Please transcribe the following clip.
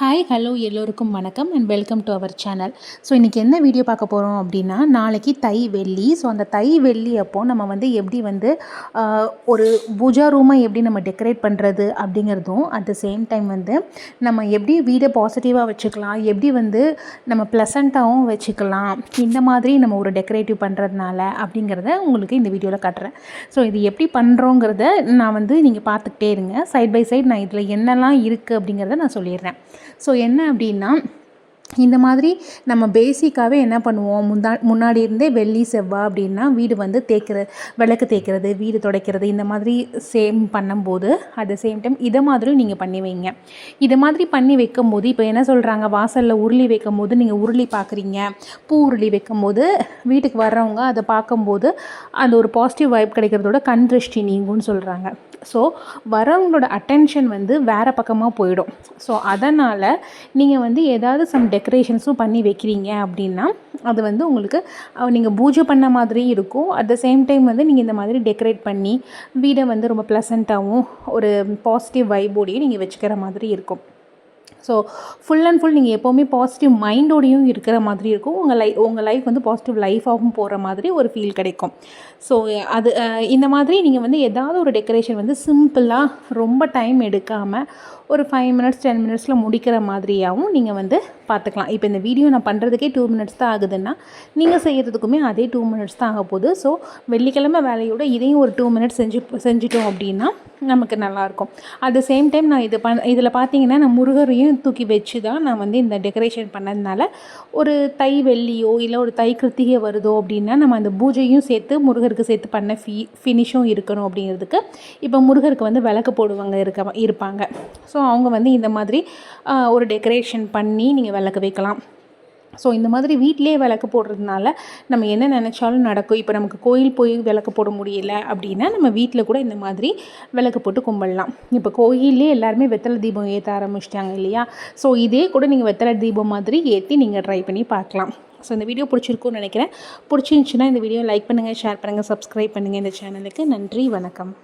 Hi hello எல்லோருக்கும் வணக்கம் and welcome to our channel so இன்றைக்கி என்ன வீடியோ பார்க்க போகிறோம் அப்படின்னா நாளைக்கு தை வெள்ளி. ஸோ அந்த தை வெள்ளி அப்போது நம்ம வந்து எப்படி வந்து ஒரு பூஜா ரூமை எப்படி நம்ம டெக்கரேட் பண்ணுறது அப்படிங்கிறதும் அட் த சேம் டைம் வந்து நம்ம எப்படி வீடை பாசிட்டிவாக வச்சுக்கலாம் எப்படி வந்து நம்ம ப்ளசண்ட்டாகவும் வச்சுக்கலாம் இந்த மாதிரி நம்ம ஒரு டெக்கரேட்டிவ் பண்ணுறதுனால அப்படிங்கிறத உங்களுக்கு இந்த வீடியோவில் காட்டுறேன். ஸோ இது எப்படி பண்ணுறோங்கிறத நான் வந்து நீங்கள் பார்த்துக்கிட்டே இருங்க. சைட் பை சைட் நான் இதில் என்னெல்லாம் இருக்குது அப்படிங்கிறத நான் சொல்லிடுறேன். ஸோ என்ன அப்படின்னா இந்த மாதிரி நம்ம பேசிக்காகவே என்ன பண்ணுவோம்? முந்தா முன்னாடி இருந்தே வெள்ளி செவ்வாய் அப்படின்னா வீடு வந்து தேய்க்கிற விளக்கு தேய்க்கிறது வீடு துடைக்கிறது இந்த மாதிரி சேம் பண்ணும்போது அட் த சேம் டைம் இதை மாதிரியும் நீங்கள் பண்ணி வைங்க. இதை மாதிரி பண்ணி வைக்கும்போது இப்போ என்ன சொல்கிறாங்க வாசலில் உருளி வைக்கும் போது நீங்கள் உருளி பார்க்குறீங்க பூ உருளி வைக்கும்போது வீட்டுக்கு வர்றவங்க அதை பார்க்கும்போது அந்த ஒரு பாசிட்டிவ் வைப் கிடைக்கிறதோட கண் திருஷ்டி நீங்கும்னு சொல்கிறாங்க ஸோ வரவங்களோட அட்டென்ஷன் வந்து வேறு பக்கமாக போயிடும். ஸோ அதனால் நீங்கள் வந்து ஏதாவது சம் டெக்கரேஷன்ஸும் பண்ணி வைக்கிறீங்க அப்படின்னா அது வந்து உங்களுக்கு நீங்கள் பூஜை பண்ண மாதிரியும் இருக்கும். அட் த சேம் டைம் வந்து நீங்கள் இந்த மாதிரி டெக்கரேட் பண்ணி வீடை வந்து ரொம்ப ப்ளசண்ட்டாகவும் ஒரு பாசிட்டிவ் வைபோடையும் நீங்கள் வச்சுக்கிற மாதிரி இருக்கும். ஸோ ஃபுல் அண்ட் ஃபுல் நீங்கள் எப்போவுமே பாசிட்டிவ் மைண்டோடையும் இருக்கிற மாதிரி இருக்கும். உங்கள் லை உங்கள் லைஃப் வந்து பாசிட்டிவ் லைஃபாகவும் போகிற மாதிரி ஒரு ஃபீல் கிடைக்கும். ஸோ அது இந்த மாதிரி நீங்கள் வந்து ஏதாவது ஒரு டெக்கரேஷன் வந்து சிம்பிளாக ரொம்ப டைம் எடுக்காமல் ஒரு ஃபைவ் மினிட்ஸ் டென் மினிட்ஸில் முடிக்கிற மாதிரியாகவும் நீங்கள் வந்து பார்த்துக்கலாம். இப்போ இந்த வீடியோ நான் பண்ணுறதுக்கே டூ மினிட்ஸ் தான் ஆகுதுன்னா நீங்கள் செய்கிறதுக்குமே அதே டூ மினிட்ஸ் தான் ஆக போகுது ஸோ வெள்ளிக்கிழமை வேலையோட இதையும் ஒரு டூ மினிட்ஸ் செஞ்சு செஞ்சிட்டோம் அப்படின்னா நமக்கு நல்லாயிருக்கும் அட் த சேம் டைம் நான் இது பண் இதில் பார்த்தீங்கன்னா நான் முருகரையும் தூக்கி வச்சு தான் நான் வந்து இந்த டெக்கரேஷன் பண்ணதுனால ஒரு தை வெள்ளியோ இல்லை ஒரு தை கிருத்திகை வருதோ அப்படின்னா நம்ம அந்த பூஜையும் சேர்த்து முருகருக்கு சேர்த்து பண்ண ஃபி ஃபினிஷும் இருக்கணும் அப்படிங்கிறதுக்கு இப்போ முருகருக்கு வந்து விளக்கு போடுவாங்க இருக்க இருப்பாங்க. ஸோ அவங்க வந்து இந்த மாதிரி ஒரு டெக்கரேஷன் பண்ணி நீங்கள் விளக்கு வைக்கலாம். ஸோ இந்த மாதிரி வீட்டிலேயே விளக்கு போடுறதுனால நம்ம என்ன நினச்சாலும் நடக்கும். இப்போ நமக்கு கோயில் போய் விளக்கு போட முடியல அப்படின்னா நம்ம வீட்டில் கூட இந்த மாதிரி விளக்கு போட்டு கும்பிடலாம். இப்போ கோயிலே எல்லாருமே வெத்தலை தீபம் ஏற்ற ஆரம்பிச்சிட்டாங்க இல்லையா? ஸோ இதே கூட நீங்கள் வெத்தலை தீபம் மாதிரி ஏற்றி நீங்கள் ட்ரை பண்ணி பார்க்கலாம். ஸோ இந்த வீடியோ பிடிச்சிருக்கும்னு நினைக்கிறேன். பிடிச்சிருந்துச்சுன்னா இந்த வீடியோ லைக் பண்ணுங்கள் ஷேர் பண்ணுங்கள் சப்ஸ்கிரைப் பண்ணுங்கள் இந்த சேனலுக்கு நன்றி வணக்கம்.